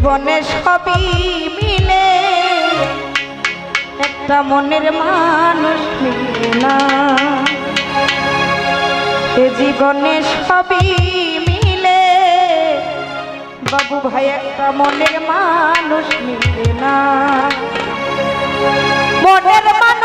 জীবনে সবই মিলে। একটা মনের মানুষ মিলে না। এ জীবনে সবই মিলে। বাবু ভাই, একটা মনের মানুষ মিলে না। মনের মানুষ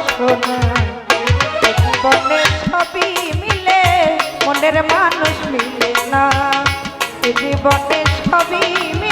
এ জীবনে সবই মিলে মনের মানুষ মিলে না। জীবনে ছবি মিলে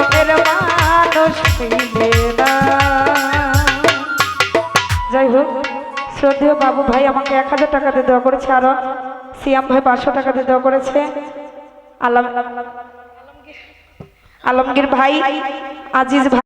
একটা মানুষ মিলে না। যাই হোক, শ্রদ্ধেয় বাবু ভাই আমাকে এক হাজার টাকা দিয়ে দেওয়া করেছে, আরও সিয়াম ভাই পাঁচশো টাকা দিয়ে দেওয়া করেছে। আলম আলমগীর ভাই, আজিজ ভাই।